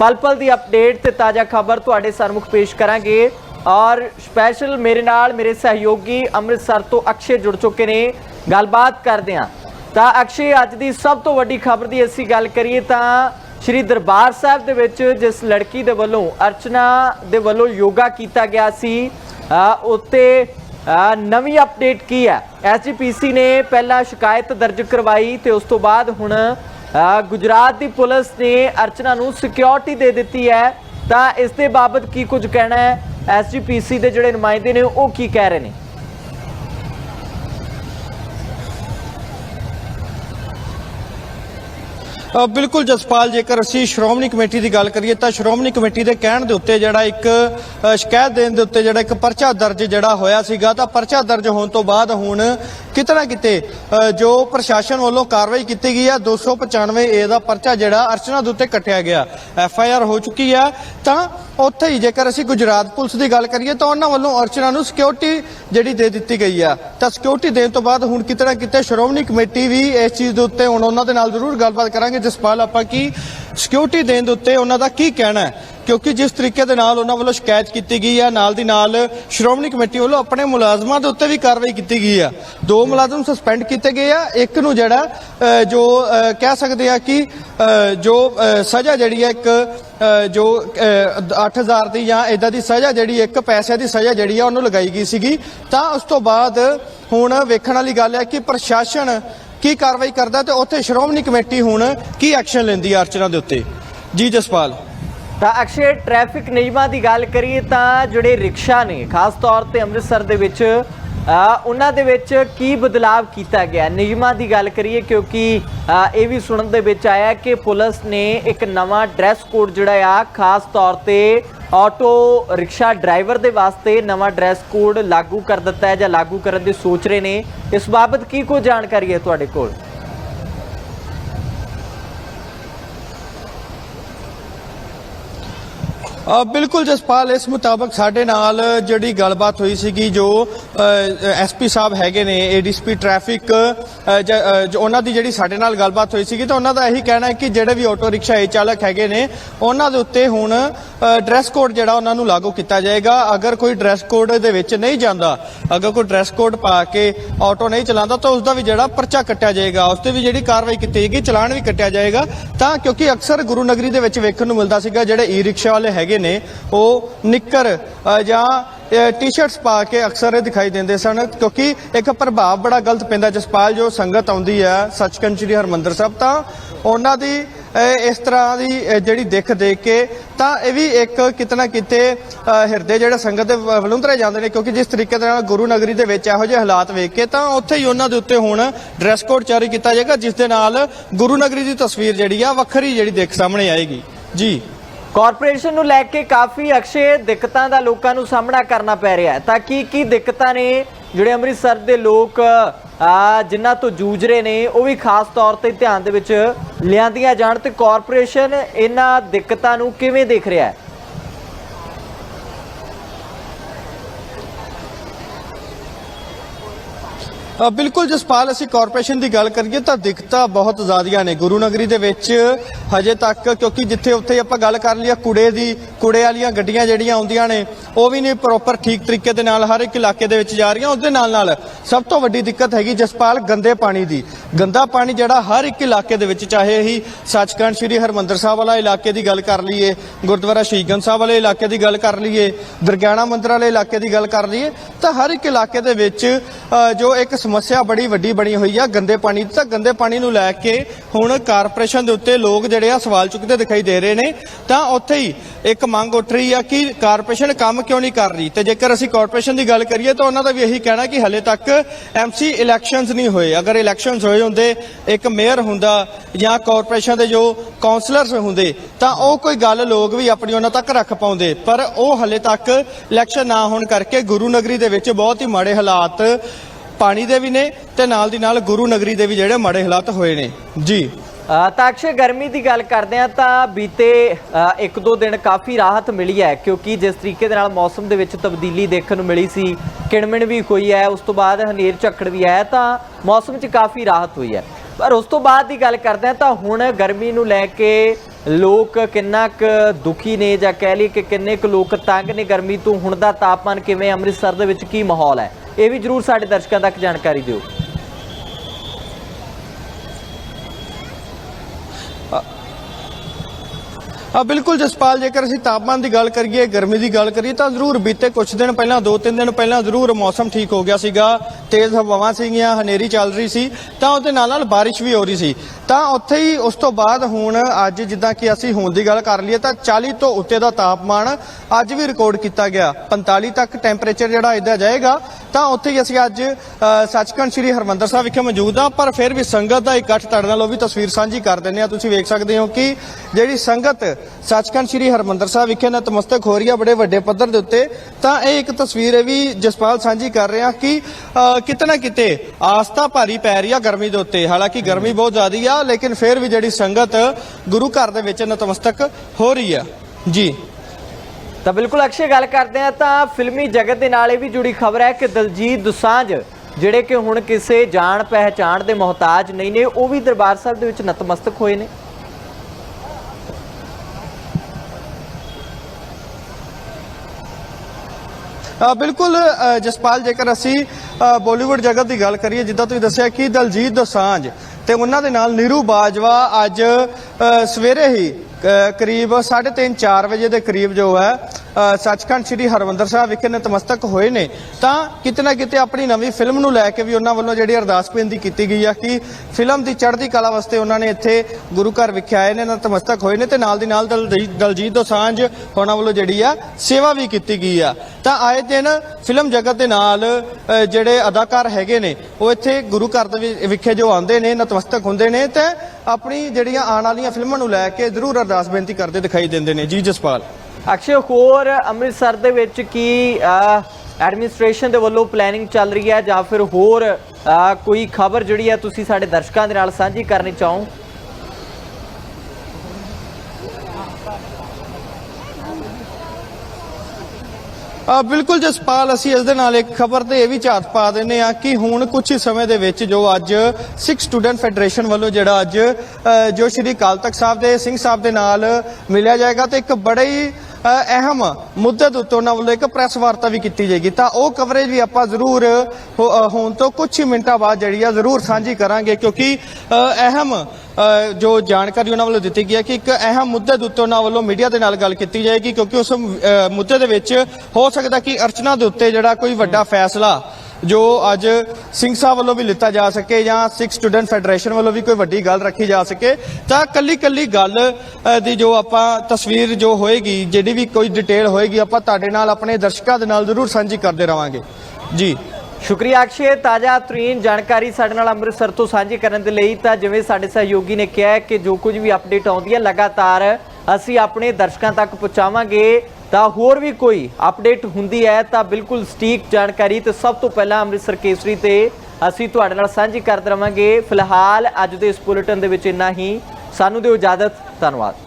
ਪਲ ਪਲ ਦੀ ਅਪਡੇਟ ਤੇ ਤਾਜ਼ਾ ਖਬਰ ਤੁਹਾਡੇ ਸਾਹਮਣੇ ਪੇਸ਼ ਕਰਾਂਗੇ। ਔਰ ਸਪੈਸ਼ਲ ਮੇਰੇ ਨਾਲ ਮੇਰੇ ਸਹਿਯੋਗੀ ਅੰਮ੍ਰਿਤਸਰ ਤੋਂ ਅਕਸ਼ੇ ਜੁੜ ਚੁੱਕੇ ਨੇ। ਗੱਲਬਾਤ ਕਰਦੇ ਹਾਂ। ਤਾਂ ਅਕਸ਼ੇ, ਅੱਜ ਦੀ ਸਭ ਤੋਂ ਵੱਡੀ ਖਬਰ ਦੀ ਅਸੀਂ ਗੱਲ ਕਰੀਏ ਤਾਂ ਸ਼੍ਰੀ ਦਰਬਾਰ ਸਾਹਿਬ ਦੇ ਵਿੱਚ ਜਿਸ ਲੜਕੀ ਦੇ ਵੱਲੋਂ ਅਰਚਨਾ ਦੇ ਵੱਲੋਂ ਯੋਗਾ ਕੀਤਾ ਗਿਆ ਸੀ ਉੱਤੇ ਨਵੀਂ ਅਪਡੇਟ ਕੀ ਹੈ? ਐਸਜੀਪੀਸੀ ਨੇ ਪਹਿਲਾਂ ਸ਼ਿਕਾਇਤ ਦਰਜ ਕਰਵਾਈ ਤੇ ਉਸ ਤੋਂ ਬਾਅਦ ਹੁਣ ਗੁਜਰਾਤ ਦੀ ਪੁਲਿਸ ਨੇ ਅਰਚਨਾ ਨੂੰ ਸਿਕਿਉਰਿਟੀ ਦੇ ਦਿੱਤੀ ਹੈ। ਤਾਂ ਇਸ ਦੇ ਬਾਬਤ ਕੀ ਕੁਝ ਕਹਿਣਾ ਹੈ? ਐਸਜੀਪੀਸੀ ਦੇ ਜਿਹੜੇ ਨੁਮਾਇੰਦੇ ਨੇ, ਉਹ ਕੀ ਕਹਿ ਰਹੇ ਨੇ? ਬਿਲਕੁਲ ਜਸਪਾਲ, ਜੇਕਰ ਅਸੀਂ ਸ਼੍ਰੋਮਣੀ ਕਮੇਟੀ ਦੀ ਗੱਲ ਕਰੀਏ ਤਾਂ ਸ਼੍ਰੋਮਣੀ ਕਮੇਟੀ ਦੇ ਕਹਿਣ ਦੇ ਉੱਤੇ ਜਿਹੜਾ ਇੱਕ ਸ਼ਿਕਾਇਤ ਦੇਣ ਦੇ ਉੱਤੇ ਜਿਹੜਾ ਇੱਕ ਪਰਚਾ ਦਰਜ ਜਿਹੜਾ ਹੋਇਆ ਸੀਗਾ, ਤਾਂ ਪਰਚਾ ਦਰਜ ਹੋਣ ਤੋਂ ਬਾਅਦ ਹੁਣ ਕਿਤੇ ਨਾ ਕਿਤੇ ਜੋ ਪ੍ਰਸ਼ਾਸਨ ਵੱਲੋਂ ਕਾਰਵਾਈ ਕੀਤੀ ਗਈ ਆ 295 ਏ ਦਾ ਪਰਚਾ ਜਿਹੜਾ ਅਰਚਨਾ ਦੇ ਉੱਤੇ ਕੱਟਿਆ ਗਿਆ। ਐਫ ਆਈ ਆਰ ਹੋ ਚੁੱਕੀ ਆ। ਤਾਂ ਉੱਥੇ ਹੀ ਜੇਕਰ ਅਸੀਂ ਗੁਜਰਾਤ ਪੁਲਿਸ ਦੀ ਗੱਲ ਕਰੀਏ ਤਾਂ ਉਹਨਾਂ ਵੱਲੋਂ ਅਰਚਨਾ ਨੂੰ ਸਿਕਿਉਰਿਟੀ ਜਿਹੜੀ ਦੇ ਦਿੱਤੀ ਗਈ ਆ। ਤਾਂ ਸਿਕਿਉਰਿਟੀ ਦੇਣ ਤੋਂ ਬਾਅਦ ਹੁਣ ਕਿਤੇ ਨਾ ਕਿਤੇ ਸ਼੍ਰੋਮਣੀ ਕਮੇਟੀ ਵੀ ਇਸ ਚੀਜ਼ ਦੇ ਉੱਤੇ ਹੁਣ ਉਹਨਾਂ ਦੇ ਨਾਲ ਜ਼ਰੂਰ ਗੱਲਬਾਤ ਕਰਾਂਗੇ ਜਸਪਾਲ ਆਪਾਂ ਕੀ ਸਿਕਿਉਰਿਟੀ ਦੇਣ ਦੇ ਉੱਤੇ ਉਹਨਾਂ ਦਾ ਕੀ ਕਹਿਣਾ ਹੈ। ਕਿਉਂਕਿ ਜਿਸ ਤਰੀਕੇ ਦੇ ਨਾਲ ਉਹਨਾਂ ਵੱਲੋਂ ਸ਼ਿਕਾਇਤ ਕੀਤੀ ਗਈ ਆ, ਨਾਲ ਦੀ ਨਾਲ ਸ਼੍ਰੋਮਣੀ ਕਮੇਟੀ ਵੱਲੋਂ ਆਪਣੇ ਮੁਲਾਜ਼ਮਾਂ ਦੇ ਉੱਤੇ ਵੀ ਕਾਰਵਾਈ ਕੀਤੀ ਗਈ ਆ। ਦੋ ਮੁਲਾਜ਼ਮ ਸਸਪੈਂਡ ਕੀਤੇ ਗਏ ਆ, ਇੱਕ ਨੂੰ ਜਿਹੜਾ ਜੋ ਕਹਿ ਸਕਦੇ ਆ ਕਿ ਜੋ ਸਜ਼ਾ ਜਿਹੜੀ ਹੈ ਇੱਕ ਜੋ 8000 ਦੀ ਜਾਂ ਇਦਾਂ ਦੀ ਸਜ਼ਾ ਜਿਹੜੀ, ਇੱਕ ਪੈਸੇ ਦੀ ਸਜ਼ਾ ਜਿਹੜੀ ਆ, ਉਹਨੂੰ ਲਗਾਈ ਗਈ ਸੀਗੀ। ਤਾਂ ਉਸ ਤੋਂ ਬਾਅਦ ਹੁਣ ਵੇਖਣ ਵਾਲੀ ਗੱਲ ਹੈ ਕਿ ਪ੍ਰਸ਼ਾਸਨ ਕੀ ਕਾਰਵਾਈ ਕਰਦਾ ਤੇ ਉੱਥੇ ਸ਼੍ਰੋਮਣੀ ਕਮੇਟੀ ਹੁਣ ਕੀ ਐਕਸ਼ਨ ਲੈਂਦੀ ਆ ਅਰਚਨਾ ਦੇ ਉੱਤੇ? ਜੀ ਜਸਪਾਲ। ਤਾਂ ਅਕਸ਼ੇ ਟ੍ਰੈਫਿਕ ਨਿਯਮਾਂ ਦੀ ਗੱਲ ਕਰੀਏ ਤਾਂ ਜਿਹੜੇ ਰਿਕਸ਼ਾ ਨੇ, ਖਾਸ ਤੌਰ ਤੇ ਅੰਮ੍ਰਿਤਸਰ ਦੇ ਵਿੱਚ ਉਹਨਾਂ ਦੇ ਵਿੱਚ ਕੀ ਬਦਲਾਵ ਕੀਤਾ ਗਿਆ? ਨਿਯਮਾਂ ਦੀ ਗੱਲ ਕਰੀਏ, ਕਿਉਂਕਿ ਇਹ ਵੀ ਸੁਣਨ ਦੇ ਵਿੱਚ ਆਇਆ ਕਿ ਪੁਲਿਸ ਨੇ ਇੱਕ ਨਵਾਂ ਡਰੈਸ ਕੋਡ ਜਿਹੜਾ ਆ, ਖਾਸ ਤੌਰ ਤੇ ਆਟੋ ਰਿਕਸ਼ਾ ਡਰਾਈਵਰ ਦੇ ਵਾਸਤੇ ਨਵਾਂ ਡਰੈਸ ਕੋਡ ਲਾਗੂ ਕਰ ਦਿੱਤਾ ਹੈ ਜਾਂ ਲਾਗੂ ਕਰਨ ਦੀ ਸੋਚ ਰਹੇ ਨੇ। ਇਸ ਬਾਬਤ ਕੀ ਕੋਈ ਜਾਣਕਾਰੀ ਹੈ ਤੁਹਾਡੇ ਕੋਲ? ਬਿਲਕੁਲ ਜਸਪਾਲ ਇਸ ਮੁਤਾਬਕ ਸਾਡੇ ਨਾਲ ਜਿਹੜੀ ਗੱਲਬਾਤ ਹੋਈ ਸੀਗੀ ਜੋ ਐਸਪੀ ਸਾਹਿਬ ਹੈਗੇ ਨੇ ਏਡੀਸਪੀ ਟ੍ਰੈਫਿਕ ਅ, ਜ- ਅ, ਜੋ ਉਹਨਾਂ ਦੀ ਜਿਹੜੀ ਸਾਡੇ ਨਾਲ ਗੱਲਬਾਤ ਹੋਈ ਸੀਗੀ ਤਾਂ ਉਹਨਾਂ ਦਾ ਇਹੀ ਕਹਿਣਾ ਹੈ ਕਿ ਜਿਹੜੇ ਵੀ ਆਟੋ ਰਿਕਸ਼ਾ ਇਹ ਚਾਲਕ ਹੈਗੇ ਨੇ ਉਹਨਾਂ ਦੇ ਉੱਤੇ ਹੁਣ ਡਰੈਸ ਕੋਡ ਜਿਹੜਾ ਉਹਨਾਂ ਨੂੰ ਲਾਗੂ ਕੀਤਾ ਜਾਏਗਾ। ਅਗਰ ਕੋਈ ਡਰੈਸ ਕੋਡ ਦੇ ਵਿੱਚ ਨਹੀਂ ਜਾਂਦਾ ਅਗਰ ਕੋਈ ਡਰੈਸ ਕੋਡ ਪਾ ਕੇ ਆਟੋ ਨਹੀਂ ਚਲਾਉਂਦਾ ਤਾਂ ਉਸ ਦਾ ਵੀ ਜਿਹੜਾ ਪਰਚਾ ਕੱਟਿਆ ਜਾਏਗਾ ਉਸ ਤੇ ਵੀ ਜਿਹੜੀ ਕਾਰਵਾਈ ਕੀਤੀ ਜਾਏਗੀ ਚਲਾਨ ਵੀ ਕੱਟਿਆ ਜਾਏਗਾ। ਤਾਂ ਕਿਉਂਕਿ ਅਕਸਰ ਗੁਰੂ ਨਗਰੀ ਦੇ ਵਿੱਚ ਵੇਖਣ ਨੂੰ ਮਿਲਦਾ ਸੀਗਾ ਜਿਹੜੇ ਈ ਰਿਕਸ਼ਾ ਵਾਲੇ ਹੈਗੇ ਨੇ, ਉਹ ਨਿੱਕਰ ਜਾਂ ਟੀ-ਸ਼ਰਟਸ ਪਾ ਕੇ ਅਕਸਰ ਇਹ ਦਿਖਾਈ ਦਿੰਦੇ ਸਨ, ਕਿਉਂਕਿ ਇੱਕ ਪ੍ਰਭਾਵ ਬੜਾ ਗਲਤ ਪੈਂਦਾ ਜਸਪਾਲ, ਜੋ ਸੰਗਤ ਆਉਂਦੀ ਹੈ, ਸੱਚਖੰਡ ਸ੍ਰੀ ਹਰਮੰਦਰ ਸਾਹਿਬ, ਤਾਂ ਉਹਨਾਂ ਦੀ ਇਸ ਤਰ੍ਹਾਂ ਦੀ ਜਿਹੜੀ ਦਿੱਖ ਦੇਖ ਕੇ, ਤਾਂ ਇਹ ਵੀ ਇੱਕ ਕਿਤਨਾ ਕਿਤੇ ਹਿਰਦੇ ਜਿਹੜੇ ਸੰਗਤ ਦੇ ਵ- ਜਾਂਦੇ ਨੇ, ਕਿਉਂਕਿ ਜਿਸ ਤਰੀਕੇ ਦੇ ਨਾਲ ਗੁਰੂ ਨਗਰੀ ਦੇ ਵਿੱਚ ਇਹੋ ਜਿਹੇ ਹਾਲਾਤ ਵੇਖ ਕੇ, ਤਾਂ ਉੱਥੇ ਹੀ ਉਹਨਾਂ ਦੇ ਉੱਤੇ ਹੁਣ ਡਰੈਸ ਕੋਡ ਜਾਰੀ ਕੀਤਾ ਜਾਏਗਾ, ਜਿਸ ਦੇ ਨਾਲ ਗੁਰੂ ਨਗਰੀ ਦੀ ਤਸਵੀਰ ਜਿਹੜੀ ਆ, ਵੱਖਰੀ ਜਿਹੜੀ ਦੇਖ ਸਾਹਮਣੇ ਆਏਗੀ। ਜੀ। ਕਾਰਪੋਰੇਸ਼ਨ ਨੂੰ ਲੈ ਕੇ ਕਾਫੀ ਅਕਸ਼ੇ ਦਿੱਕਤਾਂ ਦਾ ਲੋਕਾਂ ਨੂੰ ਸਾਹਮਣਾ ਕਰਨਾ ਪੈ ਰਿਹਾ ਹੈ। ਤਾਂ ਕੀ ਕੀ ਦਿੱਕਤਾਂ ਨੇ ਜਿਹੜੇ ਅੰਮ੍ਰਿਤਸਰ ਦੇ ਲੋਕ ਜਿਨ੍ਹਾਂ ਤੋਂ ਜੂਝ ਰਹੇ ਨੇ, ਉਹ ਵੀ ਖਾਸ ਤੌਰ ਤੇ ਧਿਆਨ ਦੇ ਵਿੱਚ ਲਿਆਂਦੀਆਂ ਜਾਣ ਤੇ ਕਾਰਪੋਰੇਸ਼ਨ ਇਹਨਾਂ ਦਿੱਕਤਾਂ ਨੂੰ ਕਿਵੇਂ ਦੇਖ ਰਿਹਾ ਹੈ? ਬਿਲਕੁਲ ਜਸਪਾਲ, ਅਸੀਂ ਕਾਰਪੋਰੇਸ਼ਨ ਦੀ ਗੱਲ ਕਰੀਏ ਤਾਂ ਦਿੱਕਤਾਂ ਬਹੁਤ ਜ਼ਿਆਦੀਆਂ ਨੇ। ਗੁਰੂ ਨਗਰੀ ਦੇ ਵਿੱਚ ਹਜੇ ਤੱਕ ਕਿਉਂਕਿ ਜਿੱਥੇ ਉੱਥੇ ਆਪਾਂ ਗੱਲ ਕਰ ਲਈਏ ਕੁੜੇ ਦੀ, ਕੁੜੇ ਵਾਲੀਆਂ ਗੱਡੀਆਂ ਜਿਹੜੀਆਂ ਆਉਂਦੀਆਂ ਨੇ, ਉਹ ਵੀ ਨਹੀਂ ਪ੍ਰੋਪਰ ਠੀਕ ਤਰੀਕੇ ਦੇ ਨਾਲ ਹਰ ਇੱਕ ਇਲਾਕੇ ਦੇ ਵਿੱਚ ਜਾ ਰਹੀਆਂ। ਉਸ ਦੇ ਨਾਲ ਨਾਲ ਸਭ ਤੋਂ ਵੱਡੀ ਦਿੱਕਤ ਹੈਗੀ ਜਸਪਾਲ ਗੰਦੇ ਪਾਣੀ ਦੀ। ਗੰਦਾ ਪਾਣੀ ਜਿਹੜਾ ਹਰ ਇੱਕ ਇਲਾਕੇ ਦੇ ਵਿੱਚ, ਚਾਹੇ ਹੀ ਸੱਚਖੰਡ ਸ੍ਰੀ ਹਰਮੰਦਰ ਸਾਹਿਬ ਵਾਲਾ ਇਲਾਕੇ ਦੀ ਗੱਲ ਕਰ ਲਈਏ, ਗੁਰਦੁਆਰਾ ਸ਼ਹੀਦਗੰਜ ਸਾਹਿਬ ਵਾਲੇ ਇਲਾਕੇ ਦੀ ਗੱਲ ਕਰ ਲਈਏ, ਦਰਗਿਆਣਾ ਮੰਦਰ ਵਾਲੇ ਇਲਾਕੇ ਦੀ ਗੱਲ ਕਰ ਲਈਏ, ਤਾਂ ਹਰ ਇੱਕ ਇਲਾਕੇ ਦੇ ਵਿੱਚ ਜੋ ਇੱਕ ਸਮੱਸਿਆ ਬੜੀ ਵੱਡੀ ਬਣੀ ਹੋਈ ਆ, ਗੰਦੇ ਪਾਣੀ ਦੀ ਤਾਂ ਗੰਦੇ ਪਾਣੀ ਨੂੰ ਲੈ ਕੇ ਹੁਣ ਕਾਰਪੋਰੇਸ਼ਨ ਦੇ ਉੱਤੇ ਲੋਕ ਜਿਹੜੇ ਆ ਸਵਾਲ ਚੁੱਕਦੇ ਦਿਖਾਈ ਦੇ ਰਹੇ ਨੇ। ਤਾਂ ਉੱਥੇ ਹੀ ਇੱਕ ਮੰਗ ਉੱਠ ਰਹੀ ਆ ਕਿ ਕਾਰਪੋਰੇਸ਼ਨ ਕੰਮ ਕਿਉਂ ਨਹੀਂ ਕਰ ਰਹੀ? ਤੇ ਜੇਕਰ ਅਸੀਂ ਕਾਰਪੋਰੇਸ਼ਨ ਦੀ ਗੱਲ ਕਰੀਏ ਤਾਂ ਉਹਨਾਂ ਦਾ ਵੀ ਇਹੀ ਕਹਿਣਾ ਕਿ ਹਲੇ ਤੱਕ ਐਮਸੀ ਇਲੈਕਸ਼ਨਸ ਨਹੀਂ ਹੋਏ। ਅਗਰ ਇਲੈਕਸ਼ਨਸ ਹੋਏ ਹੁੰਦੇ, ਇੱਕ ਮੇਅਰ ਹੁੰਦਾ ਜਾਂ ਕਾਰਪੋਰੇਸ਼ਨ ਦੇ ਜੋ ਕਾਉਂਸਲਰਸ ਹੁੰਦੇ, ਤਾਂ ਉਹ ਕੋਈ ਗੱਲ ਲੋਕ ਵੀ ਆਪਣੀ ਉਹਨਾਂ ਤੱਕ ਰੱਖ ਪਾਉਂਦੇ। ਪਰ ਉਹ ਹਲੇ ਤੱਕ ਇਲੈਕਸ਼ਨ ਨਾ ਹੋਣ ਕਰਕੇ ਗੁਰੂ ਨਗਰੀ ਦੇ ਵਿੱਚ ਬਹੁਤ ਹੀ ਮਾੜੇ ਹਾਲਾਤ ਪਾਣੀ ਦੇ ਵੀ ਨੇ ਤੇ ਨਾਲ ਦੀ ਨਾਲ ਗੁਰੂ ਨਗਰੀ ਦੇ ਵੀ ਜਿਹੜੇ ਮਾੜੇ ਹਾਲਾਤ ਹੋਏ ਨੇ। ਜੀ। ਤਾਂ ਅਕਸ਼ੇ, ਗਰਮੀ ਦੀ ਗੱਲ ਕਰਦੇ ਆ ਤਾਂ ਬੀਤੇ ਇੱਕ ਦੋ ਦਿਨ ਕਾਫੀ ਰਾਹਤ ਮਿਲੀ ਹੈ ਕਿਉਂਕਿ ਜਿਸ ਤਰੀਕੇ ਦੇ ਨਾਲ ਮੌਸਮ ਦੇ ਵਿੱਚ ਤਬਦੀਲੀ ਦੇਖਣ ਨੂੰ ਮਿਲੀ ਸੀ, ਕਿਣਮਿਣ ਵੀ ਹੋਈ ਹੈ, ਉਸ ਤੋਂ ਬਾਅਦ ਹਨੇਰ ਝੱਕੜ ਵੀ ਆਇਆ ਤਾਂ ਮੌਸਮ 'ਚ ਕਾਫੀ ਰਾਹਤ ਹੋਈ ਹੈ। ਪਰ ਉਸ ਤੋਂ ਬਾਅਦ ਦੀ ਗੱਲ ਕਰਦੇ ਆ ਤਾਂ ਹੁਣ ਗਰਮੀ ਨੂੰ ਲੈ ਕੇ ਲੋਕ ਕਿੰਨਾ ਕੁ ਦੁਖੀ ਨੇ ਜਾਂ ਕਹਿ ਲਈ ਕਿ ਕਿੰਨੇ ਕੁ ਲੋਕ ਤੰਗ ਨੇ ਗਰਮੀ ਤੋਂ, ਹੁਣ ਦਾ ਤਾਪਮਾਨ ਕਿਵੇਂ ਅੰਮ੍ਰਿਤਸਰ ਦੇ ਵਿੱਚ ਕੀ ਮਾਹੌਲ ਹੈ? ਇਹ ਵੀ ਜਰੂਰ ਸਾਡੇ ਦਰਸ਼ਕਾਂ ਤੱਕ ਜਾਣਕਾਰੀ ਦਿਓ। ਆ ਬਿਲਕੁਲ ਜਸਪਾਲ, ਜੇਕਰ ਅਸੀਂ ਤਾਪਮਾਨ ਦੀ ਗੱਲ ਕਰੀਏ, ਗਰਮੀ ਦੀ ਗੱਲ ਕਰੀਏ, ਤਾਂ ਜ਼ਰੂਰ ਬੀਤੇ ਕੁਝ ਦਿਨ ਪਹਿਲਾਂ, ਦੋ ਤਿੰਨ ਦਿਨ ਪਹਿਲਾਂ ਜ਼ਰੂਰ ਮੌਸਮ ਠੀਕ ਹੋ ਗਿਆ ਸੀਗਾ। ਤੇਜ਼ ਹਵਾਵਾਂ ਸੀਗੀਆਂ, ਹਨੇਰੀ ਚੱਲ ਰਹੀ ਸੀ, ਤਾਂ ਉਹਦੇ ਨਾਲ ਨਾਲ ਬਾਰਿਸ਼ ਵੀ ਹੋ ਰਹੀ ਸੀ। ਤਾਂ ਉੱਥੇ ਹੀ ਉਸ ਤੋਂ ਬਾਅਦ ਹੁਣ, ਅੱਜ ਜਿੱਦਾਂ ਕਿ ਅਸੀਂ ਹੁਣ ਦੀ ਗੱਲ ਕਰ ਲਈਏ, ਤਾਂ 40 ਤੋਂ ਉੱਤੇ ਦਾ ਤਾਪਮਾਨ ਅੱਜ ਵੀ ਰਿਕਾਰਡ ਕੀਤਾ ਗਿਆ। 45 ਤੱਕ ਟੈਂਪਰੇਚਰ ਜਿਹੜਾ ਇਹਦਾ ਜਾਏਗਾ, ਤਾਂ ਉੱਥੇ ਹੀ ਅਸੀਂ ਅੱਜ ਸੱਚਖੰਡ ਸ੍ਰੀ ਹਰਮੰਦਰ ਸਾਹਿਬ ਵਿਖੇ ਮੌਜੂਦ ਹਾਂ। ਪਰ ਫਿਰ ਵੀ ਸੰਗਤ ਦਾ ਇਕੱਠ ਤੁਹਾਡੇ ਨਾਲ ਉਹ ਵੀ ਤਸਵੀਰ ਸਾਂਝੀ ਕਰ ਦਿੰਦੇ ਆ ਤੁਸੀਂ ਵੇਖ ਸਕਦੇ ਹੋ ਕਿ ਜਿਹੜੀ ਸੰਗਤ ਸੱਚਖੰਡ ਸ੍ਰੀ ਹਰਮੰਦਰ ਸਾਹਿਬ ਵਿਖੇ ਨਤਮਸਤਕ ਹੋ ਰਹੀ ਆ ਬੜੇ ਵੱਡੇ ਪੱਧਰ ਦੇ ਉੱਤੇ। ਤਾਂ ਇਹ ਇੱਕ ਤਸਵੀਰ ਹੈ ਵੀ ਜਸਪਾਲ ਸਾਂਝੀ ਕਰ ਰਹੇ ਕਿ ਅ, ਕਿਤੇ ਨਾ ਭਾਰੀ ਪੈ ਰਹੀ ਆ ਗਰਮੀ ਦੇ ਉੱਤੇ। ਹਾਲਾਂਕਿ ਗਰਮੀ ਬਹੁਤ ਜ਼ਿਆਦੀ ਆ ਲੇਕਿਨ ਫਿਰ ਵੀ ਜਿਹੜੀ ਸੰਗਤ ਗੁਰੂ ਘਰ ਦੇ ਵਿੱਚ ਨਤਮਸਤਕ ਹੋ ਰਹੀ ਆ। ਜੀ। ਤਾਂ ਬਿਲਕੁਲ ਅਕਸ਼ੇ ਗੱਲ ਕਰਦੇ ਆ ਤਾਂ ਫਿਲਮੀ ਜਗਤ ਦੇ ਨਾਲ ਇਹ ਵੀ ਜੁੜੀ ਖਬਰ ਹੈ ਕਿ ਦਲਜੀਤ ਦੁਸਾਂਝ ਜਿਹੜੇ ਕਿ ਹੁਣ ਕਿਸੇ ਜਾਣ ਪਹਿਚਾਣ ਦੇ ਮੁਹਤਾਜ ਨਹੀਂ ਨੇ ਉਹ ਵੀ ਦਰਬਾਰ ਸਾਹਿਬ ਦੇ ਵਿੱਚ ਨਤਮਸਤਕ ਹੋਏ ਨੇ। ਬਿਲਕੁਲ ਜਸਪਾਲ ਜੇਕਰ ਅਸੀਂ ਅ, ਬਾਲੀਵੁੱਡ ਜਗਤ ਦੀ ਗੱਲ ਕਰੀਏ ਜਿੱਦਾਂ ਤੁਸੀਂ ਦੱਸਿਆ ਕਿ ਦਲਜੀਤ ਦੋਸਾਂਝ ਤੇ ਉਹਨਾਂ ਦੇ ਨਾਲ ਨੀਰੂ ਬਾਜਵਾ ਅੱਜ ਸਵੇਰੇ ਹੀ ਕਰੀਬ 3:30 4 ਵਜੇ ਦੇ ਕਰੀਬ ਜੋ ਹੈ ਸੱਚਖੰਡ ਸ੍ਰੀ ਹਰਮੰਦਰ ਸਾਹਿਬ ਵਿਖੇ ਨਤਮਸਤਕ ਹੋਏ ਨੇ। ਤਾਂ ਕਿਤੇ ਨਾ ਕਿਤੇ ਆਪਣੀ ਨਵੀਂ ਫਿਲਮ ਨੂੰ ਲੈ ਕੇ ਵੀ ਉਹਨਾਂ ਵੱਲੋਂ ਜਿਹੜੀ ਅਰਦਾਸ ਬੇਨਤੀ ਕੀਤੀ ਗਈ ਆ ਕਿ ਫਿਲਮ ਦੀ ਚੜ੍ਹਦੀ ਕਲਾ ਵਾਸਤੇ ਉਹਨਾਂ ਨੇ ਇੱਥੇ ਗੁਰੂ ਘਰ ਵਿਖੇ ਆਏ ਨੇ, ਨਤਮਸਤਕ ਹੋਏ ਨੇ ਤੇ ਨਾਲ ਦੀ ਨਾਲ ਦਲਜੀਤ ਦਲਜੀਤ ਦੋਸਾਂਝ ਉਹਨਾਂ ਵੱਲੋਂ ਜਿਹੜੀ ਆ ਸੇਵਾ ਵੀ ਕੀਤੀ ਗਈ ਆ। ਤਾਂ ਆਏ ਦਿਨ ਫਿਲਮ ਜਗਤ ਦੇ ਨਾਲ ਜਿਹੜੇ ਅਦਾਕਾਰ ਹੈਗੇ ਨੇ, ਉਹ ਇੱਥੇ ਗੁਰੂ ਘਰ ਦੇ ਵਿ- ਵਿਖੇ ਜੋ ਆਉਂਦੇ ਨੇ, ਨਤਮਸਤਕ ਹੁੰਦੇ ਨੇ ਤੇ ਆਪਣੀ ਜਿਹੜੀਆਂ ਆਉਣ ਵਾਲੀਆਂ ਫਿਲਮਾਂ ਨੂੰ ਲੈ ਕੇ ਜ਼ਰੂਰ ਅਰਦਾਸ ਬੇਨਤੀ ਕਰਦੇ ਦਿਖਾਈ ਦਿੰਦੇ ਨੇ ਜੀ ਜਸਪਾਲ। ਅਕਸ਼ੇ ਹੋਰ ਅੰਮ੍ਰਿਤਸਰ ਦੇ ਵਿੱਚ ਕੀ ਐਡਮਿਨਿਸਟ੍ਰੇਸ਼ਨ ਦੇ ਵੱਲੋਂ ਪਲੈਨਿੰਗ ਚੱਲ ਰਹੀ ਹੈ ਜਾਂ ਫਿਰ ਹੋਰ ਅ, ਕੋਈ ਖਬਰ ਜਿਹੜੀ ਹੈ ਤੁਸੀਂ ਸਾਡੇ ਦਰਸ਼ਕਾਂ ਦੇ ਨਾਲ ਸਾਂਝੀ ਕਰਨੀ ਚਾਹੋ? ਬਿਲਕੁਲ ਜਸਪਾਲ, ਅਸੀਂ ਇਸ ਦੇ ਨਾਲ ਇੱਕ ਖਬਰ ਤੇ ਇਹ ਵੀ ਝਾਤ ਪਾ ਦਿੰਨੇ ਆ ਕਿ ਹੁਣ ਕੁਝ ਹੀ ਸਮੇਂ ਦੇ ਵਿੱਚ ਜੋ ਅੱਜ ਸਿੱਖ ਸਟੂਡੈਂਟ ਫੈਡਰੇਸ਼ਨ ਵੱਲੋਂ ਜਿਹੜਾ ਅੱਜ ਜੋ ਸ਼੍ਰੀ ਅਕਾਲ ਤਖਤ ਸਾਹਿਬ ਦੇ, ਸਿੰਘ ਸਾਹਿਬ ਦੇ ਨਾਲ ਮਿਲਿਆ ਜਾਏਗਾ ਤੇ ਇੱਕ ਬੜੇ ਹੀ ਅਹਿਮ ਮੁੱਦੇ ਦੇ ਉੱਤੇ ਉਹਨਾਂ ਵੱਲੋਂ ਇੱਕ ਪ੍ਰੈਸ ਵਾਰਤਾ ਵੀ ਕੀਤੀ ਜਾਏਗੀ। ਤਾਂ ਉਹ ਕਵਰੇਜ ਵੀ ਆਪਾਂ ਜ਼ਰੂਰ ਹੋਣ ਤੋਂ ਕੁਝ ਹੀ ਮਿੰਟਾਂ ਬਾਅਦ ਜਿਹੜੀ ਆ ਜ਼ਰੂਰ ਸਾਂਝੀ ਕਰਾਂਗੇ, ਕਿਉਂਕਿ ਅਹਿਮ ਜੋ ਜਾਣਕਾਰੀ ਉਹਨਾਂ ਵੱਲੋਂ ਦਿੱਤੀ ਗਈ ਹੈ ਕਿ ਇੱਕ ਅਹਿਮ ਮੁੱਦੇ ਦੇ ਉੱਤੇ ਉਹਨਾਂ ਵੱਲੋਂ ਮੀਡੀਆ ਦੇ ਨਾਲ ਗੱਲ ਕੀਤੀ ਜਾਏਗੀ, ਕਿਉਂਕਿ ਉਸ ਮੁੱਦੇ ਦੇ ਵਿੱਚ ਹੋ ਸਕਦਾ ਕਿ ਅਰਚਨਾ ਦੇ ਉੱਤੇ ਜਿਹੜਾ ਕੋਈ ਵੱਡਾ ਫੈਸਲਾ ਜੋ ਅੱਜ ਸਿੰਘ ਸਾਹਿਬ ਵੱਲੋਂ ਵੀ ਲਿੱਤਾ ਜਾ ਸਕੇ ਜਾਂ ਸਿੱਖ ਸਟੂਡੈਂਟ ਫੈਡਰੇਸ਼ਨ ਵੱਲੋਂ ਵੀ ਕੋਈ ਵੱਡੀ ਗੱਲ ਰੱਖੀ ਜਾ ਸਕੇ, ਤਾਂ ਕੱਲੀ ਕੱਲੀ ਗੱਲ ਦੀ ਜੋ ਆਪਾਂ ਤਸਵੀਰ ਜੋ ਹੋਏਗੀ, ਜਿਹੜੀ ਵੀ ਕੋਈ ਡਿਟੇਲ ਹੋਏਗੀ, ਆਪਾਂ ਤੁਹਾਡੇ ਨਾਲ, ਆਪਣੇ ਦਰਸ਼ਕਾਂ ਦੇ ਨਾਲ ਜ਼ਰੂਰ ਸਾਂਝੀ ਕਰਦੇ ਰਵਾਂਗੇ। ਜੀ। ਸ਼ੁਕਰੀਆ ਅਕਸ਼ੇ, ਤਾਜ਼ਾ ਤਰੀਨ ਜਾਣਕਾਰੀ ਸਾਡੇ ਨਾਲ ਅੰਮ੍ਰਿਤਸਰ ਤੋਂ ਸਾਂਝੀ ਕਰਨ ਦੇ ਲਈ, ਤਾਂ ਜਿਵੇਂ ਸਾਡੇ ਸਹਿਯੋਗੀ ਨੇ ਕਿਹਾ ਕਿ ਜੋ ਕੁਝ ਵੀ ਅਪਡੇਟ ਆਉਂਦੀ ਹੈ, ਲਗਾਤਾਰ ਅਸੀਂ ਆਪਣੇ ਦਰਸ਼ਕਾਂ ਤੱਕ ਪਹੁੰਚਾਵਾਂਗੇ। ਤਾਂ ਹੋਰ ਵੀ ਕੋਈ ਅਪਡੇਟ ਹੁੰਦੀ ਹੈ ਤਾਂ ਬਿਲਕੁਲ ਸਟੀਕ ਜਾਣਕਾਰੀ ਤੇ ਸਭ ਤੋਂ ਪਹਿਲਾਂ ਅੰਮ੍ਰਿਤਸਰ ਕੇਸਰੀ ਤੇ ਅਸੀਂ ਤੁਹਾਡੇ ਨਾਲ ਸਾਂਝੀ ਕਰਦੇ ਰਵਾਂਗੇ। ਫਿਲਹਾਲ ਅੱਜ ਦੇ ਇਸ ਬੁਲੇਟਿਨ ਦੇ ਵਿੱਚ ਇੰਨਾ ਹੀ। ਸਾਨੂੰ ਦਿਓ ਇਜਾਜ਼ਤ। ਧੰਨਵਾਦ।